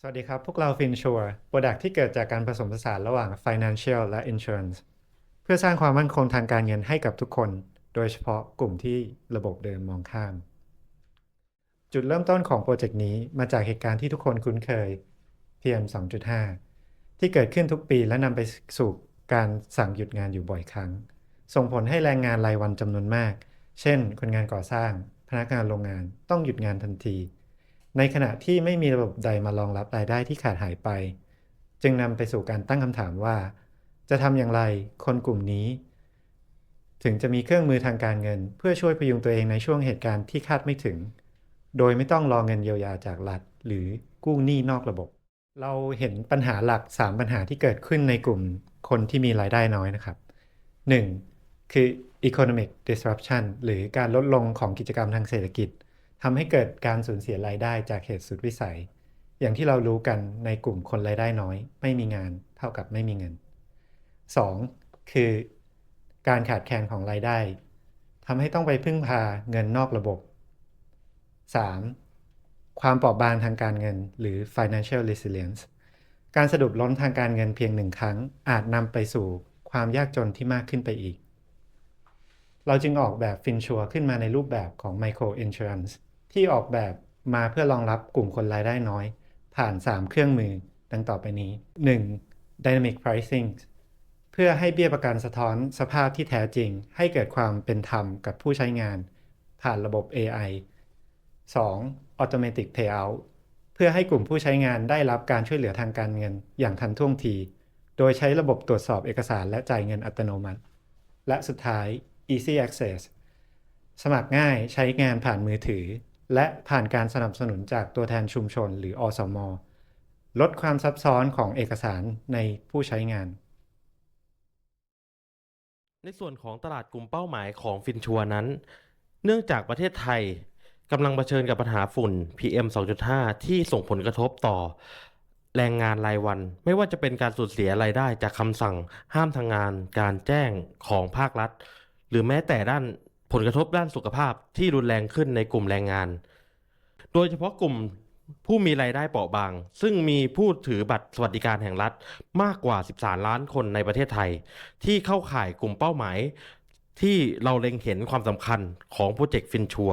สวัสดีครับ พวกเรา FinSure Product ที่เกิดจากการผสมผสานระหว่าง Financial และ Insurance เพื่อสร้างความมั่นคงทางการเงินให้กับทุกคน โดยเฉพาะกลุ่มที่ระบบเดิมมองข้าม จุดเริ่มต้นของโปรเจกต์นี้มาจากเหตุการณ์ที่ทุกคนคุ้นเคย PM 2.5 ที่เกิดขึ้นทุกปีและนำไปสู่การสั่งหยุดงานอยู่บ่อยครั้ง ส่งผลให้แรงงานรายวันจำนวนมาก เช่น คนงานก่อสร้าง พนักงานโรงงานต้องหยุดงานทันที ในขณะที่ไม่มีระบบใดมารองรับรายได้ที่ขาดหายไป จึงนำไปสู่การตั้งคำถามว่า จะทำอย่างไรคนกลุ่มนี้ ถึงจะมีเครื่องมือทางการเงิน เพื่อช่วยพยุงตัวเองในช่วงเหตุการณ์ที่คาดไม่ถึง โดยไม่ต้องรอเงินเยียวยาจากรัฐหรือกู้หนี้นอกระบบ เราเห็นปัญหาหลัก 3 ปัญหาที่เกิดขึ้นในกลุ่มคนที่มีรายได้น้อยนะครับ 1. คือ economic disruption หรือการลดลงของกิจกรรมทางเศรษฐกิจ ทำให้เกิดการสูญเสียรายได้จากเหตุสุดวิสัย อย่างที่เรารู้กันในกลุ่มคนรายได้น้อย ไม่มีงานเท่ากับไม่มีเงิน 2. คือการขาดแคลนของรายได้ทำให้ต้องไปพึ่งพาเงินนอกระบบ 3. ความเปราะบางทางการเงินหรือ financial resilience การสะดุดล้มทางการเงินเพียงหนึ่งครั้ง อาจนำไปสู่ความยากจนที่มากขึ้นไปอีก เราจึงออกแบบฟินชัวขึ้นมาในรูปแบบของ Micro Insurance ที่ออกแบบมาเพื่อรองรับกลุ่มคนรายได้น้อย ผ่าน 3 เครื่องมือดังต่อไปนี้ 1. Dynamic Pricing เพื่อให้เบี้ยประกันสะท้อนสภาพที่แท้จริง ให้เกิดความเป็นธรรมกับผู้ใช้งาน ผ่านระบบ AI 2. Automatic Payout เพื่อให้กลุ่มผู้ใช้งานได้รับการช่วยเหลือทางการเงินอย่างทันท่วงที โดยใช้ระบบตรวจสอบเอกสารและจ่ายเงินอัตโนมัติ และสุดท้าย Easy Access สมัครง่ายใช้งานผ่านมือถือ และผ่านการสนับสนุนจากตัวแทนชุมชนหรืออสม ลดความซับซ้อนของเอกสารในผู้ใช้งาน ในส่วนของตลาดกลุ่มเป้าหมายของฟินชัวนั้น เนื่องจากประเทศไทยกำลังเผชิญกับปัญหาฝุ่น PM 2.5 ที่ส่งผลกระทบต่อ แรงงานรายวัน ไม่ว่าจะเป็นการสูญเสียรายได้จากคำสั่งห้ามทางงาน การแจ้งของภาครัฐ หรือแม้แต่ด้าน ผลกระทบด้านสุขภาพที่รุนแรงขึ้นในกลุ่มแรงงาน โดยเฉพาะกลุ่มผู้มีรายได้เปราะบาง ซึ่งมีผู้ถือบัตรสวัสดิการแห่งรัฐมากกว่า 13 ล้านคนในประเทศไทย ที่เข้าข่ายกลุ่มเป้าหมาย ที่เราเล็งเห็นความสำคัญของโปรเจกต์ฟินชัว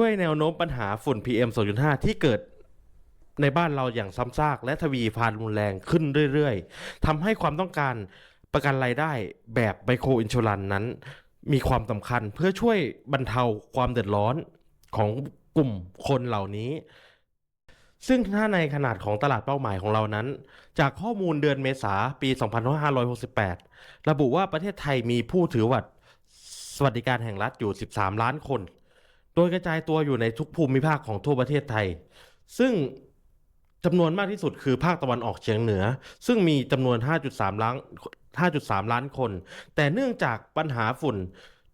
ด้วยแนวโน้มปัญหาฝุ่น PM 2.5 ที่เกิดในบ้านเราอย่างซ้ำซากและทวีพานรุนแรงขึ้นเรื่อยๆทำให้ความต้องการประกันรายได้แบบไมโครอินชูรันนั้น มีความสำคัญเพื่อช่วยบรรเทาความเดือดร้อนของกลุ่มคนเหล่านี้ ซึ่งถ้าในขนาดของตลาดเป้าหมายของเรานั้น จากข้อมูลเดือนเมษาปี 2568 ระบุว่าประเทศไทยมีผู้ถือบัตรสวัสดิการแห่งรัฐอยู่ 13 ล้านคน โดยกระจายตัวอยู่ในทุกภูมิภาคของทั่วประเทศไทย ซึ่งจำนวนมากที่สุดคือภาคตะวันออกเฉียงเหนือ ซึ่งมีจำนวน 5.3 ล้าน 5.3 ล้านคน แต่เนื่องจากปัญหาฝุ่น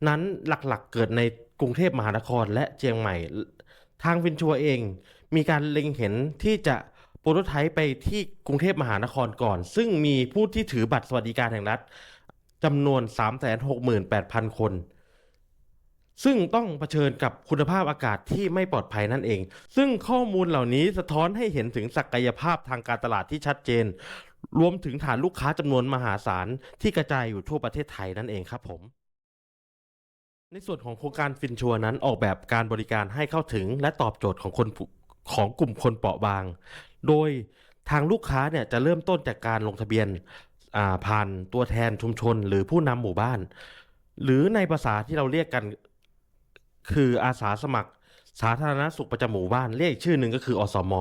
นั้นหลักๆเกิดในกรุงเทพมหานครและเชียงใหม่ ทางวินชัวเอง มีการเล็งเห็นที่จะโปรโตไทป์ไปที่กรุงเทพมหานครก่อน ซึ่งมีผู้ที่ถือบัตรสวัสดิการแห่งรัฐจำนวน 368,000 คน ซึ่งต้องเผชิญกับคุณภาพอากาศที่ไม่ปลอดภัยนั่นเอง ซึ่งข้อมูลเหล่านี้สะท้อนให้เห็นถึงศักยภาพทางการตลาดที่ชัดเจน รวมถึงฐานลูกค้าจำนวนมหาศาลที่กระจายอยู่ทั่วประเทศไทยนั่นเองครับผม ในส่วนของโครงการฟินชัวนั้นออกแบบการบริการให้เข้าถึง และตอบโจทย์ของคนของกลุ่มคนเปราะบาง โดยทางลูกค้าเนี่ยจะเริ่มต้นจากการลงทะเบียนผ่านตัวแทนชุมชนหรือผู้นำหมู่บ้าน หรือในภาษาที่เราเรียกกัน คืออาสาสมัคร สาธารณสุขประจำหมู่บ้าน เรียกอีกชื่อหนึ่งก็คืออสม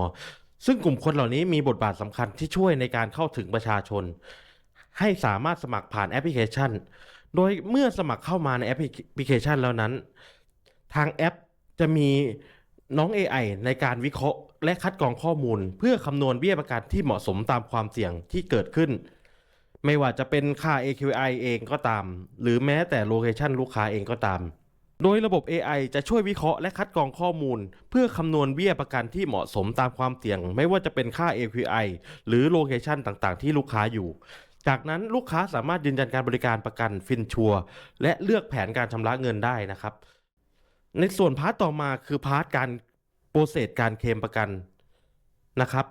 ซึ่งกลุ่มคนเหล่านี้มีบทบาทสำคัญที่ช่วยในการเข้าถึงประชาชน ให้สามารถสมัครผ่านแอปพลิเคชัน โดยเมื่อสมัครเข้ามาในแอปพลิเคชันแล้วนั้น ทางแอปจะมีน้อง AI ในการวิเคราะห์และคัดกรองข้อมูล เพื่อคำนวณเบี้ยประกันที่เหมาะสมตามความเสี่ยงที่เกิดขึ้น ไม่ว่าจะเป็นค่า AQI เองก็ตาม หรือแม้แต่โลเคชันลูกค้าเองก็ตาม โดยระบบ AI จะช่วยวิเคราะห์และคัดกรองข้อมูล เพื่อคำนวณเบี้ยประกันที่เหมาะสมตามความเสี่ยง ไม่ว่าจะเป็นค่า AQI หรือโลเคชันต่างๆ ที่ลูกค้าอยู่ จากนั้นลูกค้าสามารถยืนยันการบริการประกันฟินชัวและเลือกแผนการชำระเงินได้นะครับ ในส่วนพาร์ทต่อมาคือพาร์ทการโปรเซสการเคลมประกันนะครับ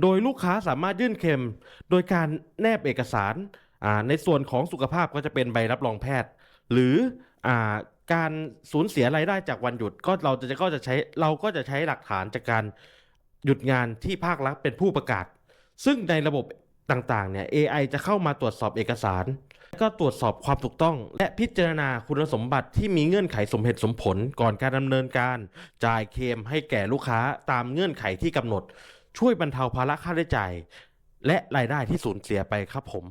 โดยลูกค้าสามารถยื่นเคลมโดยการแนบเอกสาร ในส่วนของสุขภาพก็จะเป็นใบรับรองแพทย์ หรือ อ่าการสูญเสียรายได้จากวันหยุดก็เราจะก็จะใช้เราก็จะใช้หลักฐานจากการหยุดงานที่ภาครัฐเป็นผู้ประกาศ ซึ่งในระบบต่างๆเนี่ย AI จะเข้ามาตรวจสอบเอกสารแล้วก็ตรวจสอบความถูกต้อง และพิจารณาคุณสมบัติที่มีเงื่อนไขสมเหตุสมผลก่อนการดำเนินการ จ่ายเคมให้แก่ลูกค้าตามเงื่อนไขที่กำหนด ช่วยบรรเทาภาระค่าใช้จ่าย และรายได้ที่สูญเสียไปครับผม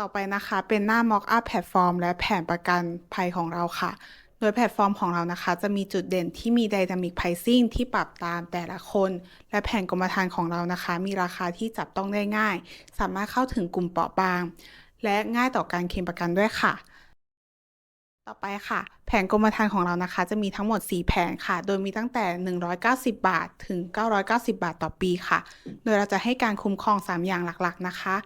ต่อไปนะคะเป็นหน้า Mock Up แพลตฟอร์มและแผนประกันภัยของเราค่ะ โดยแพลตฟอร์มของเรานะคะ จะมีจุดเด่นที่มี Dynamic Pricing ที่ปรับตามแต่ละคน และแผนกรมธรรม์ของเรานะคะ มีราคาที่จับต้องได้ง่าย สามารถเข้าถึงกลุ่มเปราะบาง และง่ายต่อการเคลมประกันด้วยค่ะ ต่อไปค่ะ แผนกรมธรรม์ของเรานะคะ จะมีทั้งหมด 4 แผนค่ะ โดยมีตั้งแต่ 190 บาท ถึง 990 บาทต่อปีค่ะ โดยเราจะให้การคุ้มครอง 3 อย่างหลักๆ นะคะ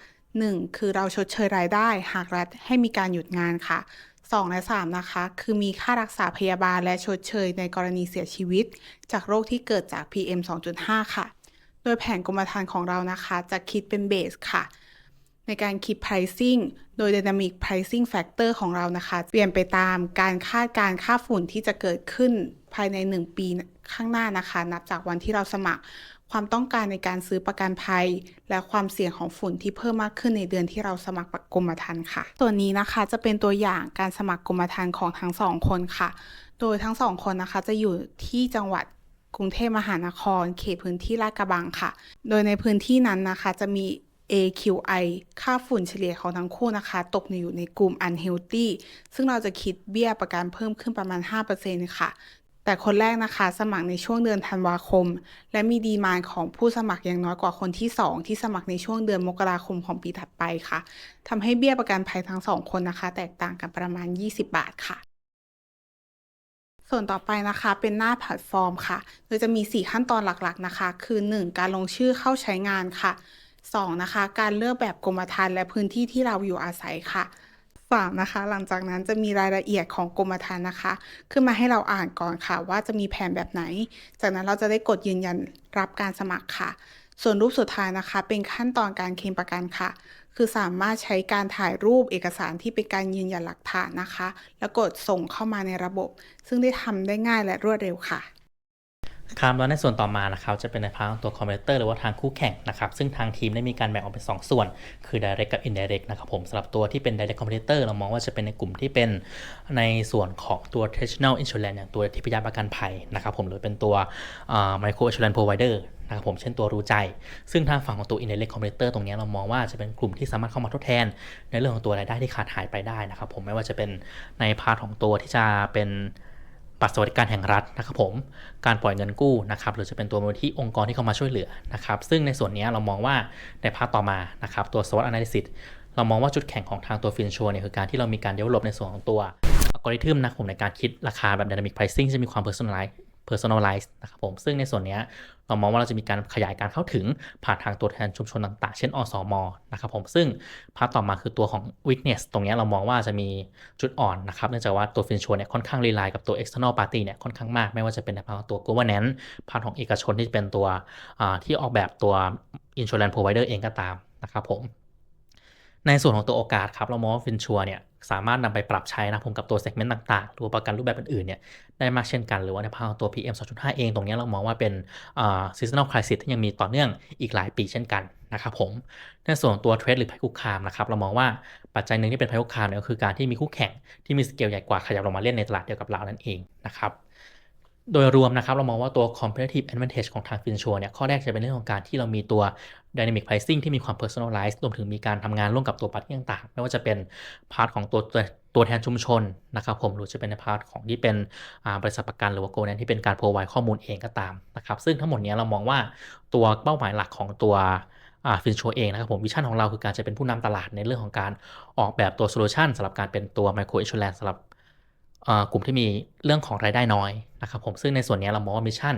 1. คือเราชดเชยรายได้ หากรัฐให้มีการหยุดงานค่ะ 2 และ 3 นะคะ คือมีค่ารักษาพยาบาลและชดเชยในกรณีเสียชีวิต จากโรคที่เกิดจาก PM 2.5 ค่ะ โดยแผนกรมธรรม์ของเรานะคะ จะคิดเป็นเบสค่ะ ในการคิด pricing โดย dynamic pricing factor ของเรานะคะ เปลี่ยนไปตามการคาดการค่าฝุ่นที่จะเกิดขึ้นภายใน 1 ปีข้างหน้านะคะ นับจากวันที่เราสมัคร ความต้องการในการซื้อประกันภัย และความเสี่ยงของฝุ่นที่เพิ่มมากขึ้นในเดือนที่เราสมัครกรมธรรม์ค่ะส่วนนี้นะคะจะเป็นตัวอย่างการสมัครกรมธรรม์ของทั้งสองคนค่ะ โดยทั้งสองคนนะคะจะอยู่ที่จังหวัดกรุงเทพมหานคร เขตพื้นที่ลาดกระบังค่ะ โดยในพื้นที่นั้นนะคะจะมี AQI ค่าฝุ่นเฉลี่ยของทั้งคู่นะคะ ตกอยู่ในกลุ่ม unhealthy ซึ่งเราจะคิดเบี้ยประกันเพิ่มขึ้นประมาณ 5%ค่ะ แต่คนแรกนะคะ สมัครในช่วงเดือนธันวาคม และมีดีมานของผู้สมัครอย่างน้อยกว่าคนที่ 2 ที่สมัครในช่วงเดือนมกราคมของปีถัดไปค่ะทำให้เบี้ยประกันภัยทั้งสองคนนะคะ แตกต่างกันประมาณ 20 บาทค่ะส่วนต่อไปนะคะเป็นหน้าแพลตฟอร์มค่ะ โดยจะมี 4 ขั้นตอนหลักๆนะคะ คือ 1. การลงชื่อเข้าใช้งานค่ะ 2. นะคะ การเลือกแบบกรมธรรม์และพื้นที่ที่เราอยู่อาศัยค่ะ 3. นะคะหลังจากนั้นจะมีรายละเอียดของกรมธรรม์นะคะ ขึ้นมาให้เราอ่านก่อนค่ะ ว่าจะมีแผนแบบไหน จากนั้นเราจะได้กดยืนยันรับการสมัครค่ะ ส่วนรูปสุดท้ายนะคะ เป็นขั้นตอนการเคลมประกันค่ะ คือสามารถใช้การถ่ายรูปเอกสารที่เป็นการยืนยันหลักฐานนะคะ แล้วกดส่งเข้ามาในระบบ ซึ่งได้ทำได้ง่ายและรวดเร็วค่ะ ครับแล้วในส่วนต่อมานะครับจะเป็นในพาร์ทของตัวคอมเพลเตอร์หรือว่าทางคู่แข่งนะครับซึ่งทางทีมได้มีการแบ่งออกเป็น 2 ส่วน คือ direct กับ indirect นะครับผมสำหรับตัวที่เป็น direct competitor เรามองว่าจะเป็นในกลุ่มที่เป็นในส่วนของตัว traditional insurance อย่างตัวที่พยาประกันภัยนะครับผมหรือเป็นตัว micro insurance provider นะครับผมเช่นตัวรู้ใจ ซึ่งทางฝั่งของตัว indirect competitor ตรงนี้เรามองว่าจะเป็นกลุ่มที่สามารถเข้ามาทดแทน ในเรื่องของตัวรายได้ที่ขาดหายไปได้นะครับผมไม่ว่าจะเป็นในพาร์ทของตัวที่จะเป็น บัตรสวัสดิการแห่งรัฐนะครับผม การปล่อยเงินกู้นะครับหรือจะเป็นตัวมูลที่องค์กรที่เข้ามาช่วยเหลือนะครับซึ่งในส่วนนี้เรามองว่าในภาคต่อมานะครับตัว SWOT analysis เรามองว่าจุดแข็งของทางตัวฟินชัวเนี่ยคือการที่เรามีการเดเวลลอปในส่วนของตัวอัลกอริทึมนะผมในการคิดราคาแบบ dynamic pricing จะมีความ personalize personalize นะครับผมซึ่งในส่วนนี้เรามองว่าเราจะมีการขยายการเข้าถึงผ่านทางตัวแทนชุมชนต่างๆ เช่นอสมนะครับผมซึ่งพาร์ทต่อมาคือตัวของ weakness ตรงนี้เรามองว่าจะมีจุดอ่อนนะครับเนื่องจากว่าตัวฟินชัวเนี่ยค่อนข้าง rely กับตัว external party เนี่ยค่อนข้างมากไม่ว่าจะเป็นในพาร์ทของตัว governance พาร์ทของเอกชนที่เป็นตัวที่ออกแบบตัว insurance provider เองก็ตามนะครับผม ในส่วนของตัวโอกาสครับเรามองว่าฟินชัวเนี่ยสามารถนำไปปรับใช้นะผมกับตัวเซกเมนต์ต่างๆหรือว่าประกันรูปแบบอื่นๆเนี่ยได้มากเช่นกัน หรือว่าในภาคของตัว PM 2.5 เองตรงนี้เรามองว่าเป็นอ่า seasonal crisis ที่ยังมีต่อเนื่องอีกหลายปีเช่นกันนะครับผมในส่วนของตัวเทรดหรือภัยคุกคามนะครับเรามองว่าปัจจัยหนึ่งที่เป็นภัยคุกคามเนี่ยก็คือการที่มีคู่แข่งที่มีสเกลใหญ่กว่าขยับลงมาเล่นในตลาดเดียวกับเรานั่นเองนะครับ โดยรวมนะครับเรามองว่าตัว competitive advantage ของทาง FinSure เนี่ยข้อแรกจะเป็นเรื่องของการที่เรามีตัว dynamic pricing ที่มีความ personalized รวมถึงมีการทำงานร่วมกับตัวปัตต่างๆ ไม่ว่าจะเป็นพาร์ทของตัวตัวแทนชุมชนนะครับผมหรือจะเป็นในพาร์ทของที่เป็นบริษัทประกันหรือว่าโกลเนที่เป็นการ provide ข้อมูลเองก็ตามนะครับซึ่งทั้งหมดนี้เรามองว่าตัวเป้าหมายหลักของตัวฟินชัวเองนะครับผมวิชั่นของเราคือการจะเป็นผู้นำตลาดในเรื่องของการออกแบบตัวโซลูชันสำหรับการเป็นตัว micro insurance สำหรับ กลุ่มที่มีเรื่องของรายได้น้อยนะครับผมซึ่งในส่วนนี้เรามองว่ามิชชั่น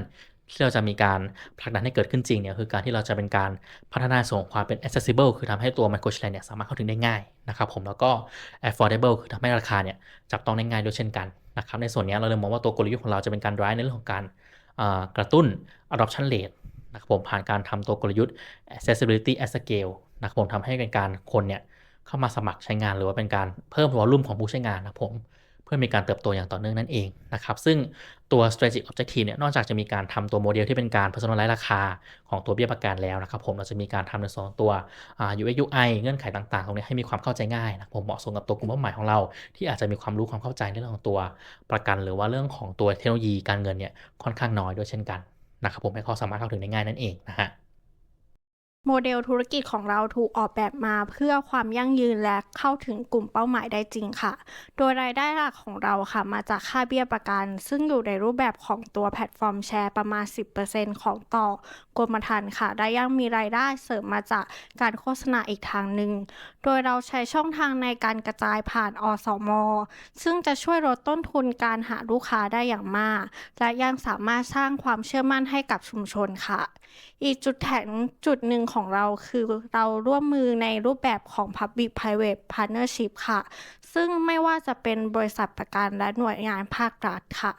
ที่เราจะมีการผลักดันให้เกิดขึ้นจริงเนี่ยคือการที่เราจะเป็นการพัฒนาส่งความเป็น accessible คือทำให้ตัว micro insurance เนี่ยสามารถเข้าถึงได้ง่ายนะครับผมแล้วก็ affordable คือทำให้ราคาเนี่ยจับต้องได้ง่ายด้วยเช่นกันนะครับในส่วนนี้เราเลยมองว่าตัวกลยุทธ์ของเราจะเป็นการ drive ในเรื่องของการกระตุ้น adoption rate นะครับผมผ่านการทำตัวกลยุทธ์ accessibility at scale นะครับผมทำให้เป็นการคนเนี่ยเข้ามาสมัครใช้งานหรือว่าเป็นการเพิ่มวอลลุ่มของผู้ใช้งานนะครับผม พื่อมีการเติบโตอย่างต่อเนื่องนั่นเองนะครับซึ่งตัว strategic objective เนี่ยนอกจากจะมีการทำตัวโมเดลที่เป็นการ personalize ราคาของตัวเบี้ยประกันแล้วนะครับผมเราจะมีการทำในส่วนของตัวอ่า UX UI เงื่อนไขต่างๆ ตรงนี้ให้มีความเข้าใจง่ายนะผมเหมาะสมกับตัวกลุ่มเป้าหมายของเรา ที่อาจจะมีความรู้ความเข้าใจในเรื่องของตัวประกัน หรือว่าเรื่องของตัวเทคโนโลยีการเงินเนี่ยค่อนข้างน้อยด้วยเช่นกันนะครับผมให้เขาสามารถเข้าถึงได้ง่ายนั่นเองนะฮะ โมเดลธุรกิจของเราถูกออกแบบมาเพื่อความยั่งยืนและเข้าถึงกลุ่มเป้าหมายได้จริงค่ะ โดยรายได้หลักของเราค่ะ มาจากค่าเบี้ยประกัน ซึ่งอยู่ในรูปแบบของตัวแพลตฟอร์มแชร์ประมาณ 10%ของต่อกรมธรรม์ค่ะและยังมีรายได้เสริมมาจากการโฆษณาอีกทางหนึ่ง โดยเราใช้ช่องทางในการกระจายผ่านอสม ซึ่งจะช่วยลดต้นทุนการหาลูกค้าได้อย่างมาก และยังสามารถสร้างความเชื่อมั่นให้กับชุมชนค่ะ อีกจุดแข็งจุดหนึ่งของเราคือเราร่วมมือในรูปแบบของ Public Private Partnership ค่ะ ซึ่งไม่ว่าจะเป็นบริษัทประกันและหน่วยงานภาครัฐค่ะ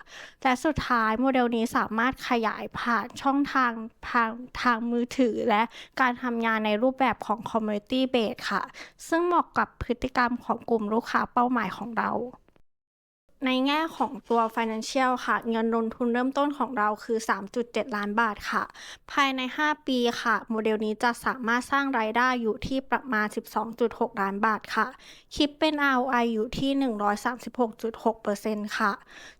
และสุดท้ายโมเดลนี้สามารถขยายผ่านช่องทางทางทางมือถือ และการทำงานในรูปแบบของ Community Base ค่ะ ซึ่งเหมาะกับพฤติกรรมของกลุ่มลูกค้าเป้าหมายของเรา ในแง่ของตัว Financial ค่ะ เงินลงทุนเริ่มต้นของเราคือ 3.7 ล้านบาทค่ะ ภายใน 5 ปีค่ะ โมเดลนี้จะสามารถสร้างรายได้อยู่ที่ประมาณ 12.6 ล้านบาทค่ะ คิดเป็น ROI อยู่ที่ 136.6%ค่ะ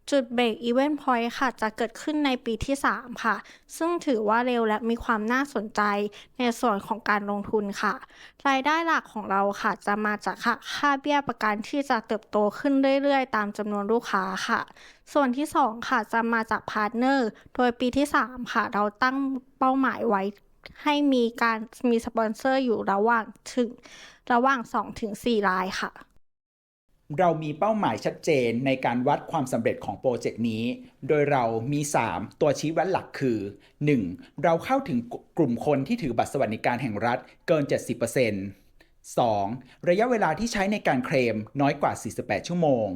จุดเบรก Event Point ค่ะ จะเกิดขึ้นในปีที่ 3 ค่ะ ซึ่งถือว่าเร็วและมีความน่าสนใจในส่วนของการลงทุนค่ะ รายได้หลักของเราค่ะ จะมาจากค่าค่าเบี้ยประกันที่จะเติบโตขึ้นเรื่อยๆ ตามจำนวนลูกค้าค่ะ ส่วนที่ 2 ค่ะ จะมาจากพาร์ทเนอร์ โดยปีที่ 3 ค่ะ เราตั้งเป้าหมายไว้ให้มีการมีสปอนเซอร์อยู่ระหว่างถึงระหว่าง 2-4 รายค่ะ เรามีเป้าหมายชัดเจนในการวัดความสำเร็จของโปรเจกต์นี้ โดยเรามี 3 ตัวชี้วัดหลักคือ 1. เราเข้าถึงกลุ่มคนที่ถือบัตรสวัสดิการแห่งรัฐเกิน 70% 2. ระยะเวลาที่ใช้ในการเคลมน้อยกว่า 48 ชั่วโมง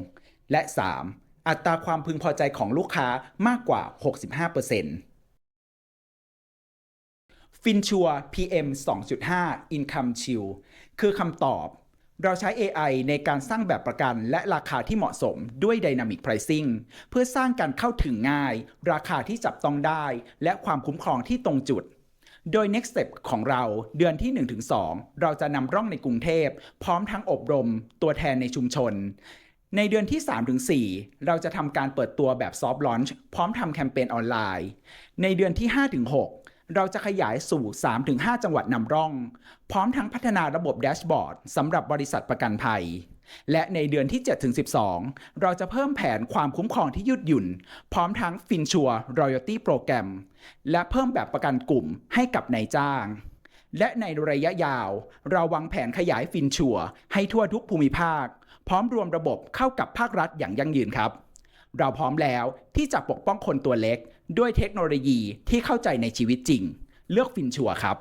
และ 3. อัตราความพึงพอใจของลูกค้ามากกว่า 65%ฟินชัว PM 2.5 Income Chill คือคำตอบ เราใช้ AI ในการสร้างแบบประกันและราคาที่เหมาะสมด้วย Dynamic Pricing เพื่อสร้างการเข้าถึงง่าย ราคาที่จับต้องได้ และความคุ้มครองที่ตรงจุด โดย Next Step ของเราเดือนที่ 1-2 เราจะนำร่องในกรุงเทพ พร้อมทั้งอบรมตัวแทนในชุมชน ในเดือนที่ 3-4 เราจะทำการเปิดตัวแบบ Soft Launch พร้อมทำแคมเปญออนไลน์ ในเดือนที่ 5-6 เราจะขยายสู่ 3-5 จังหวัดนำร่อง พร้อมทั้งพัฒนาระบบแดชบอร์ดสำหรับบริษัทประกันภัย และในเดือนที่ 7-12 เราจะเพิ่มแผนความคุ้มครองที่ยืดหยุ่น พร้อมทั้งฟินชัว Royalty Program และเพิ่มแบบประกันกลุ่มให้กับนายจ้าง และในระยะยาว เราวางแผนขยายฟินชัวให้ทั่วทุกภูมิภาค พร้อมรวมระบบเข้ากับภาครัฐอย่างยั่งยืนครับ เราพร้อมแล้วที่จะปกป้องคนตัวเล็ก ด้วยเทคโนโลยีที่เข้าใจในชีวิตจริง เลือกฟินชัวครับ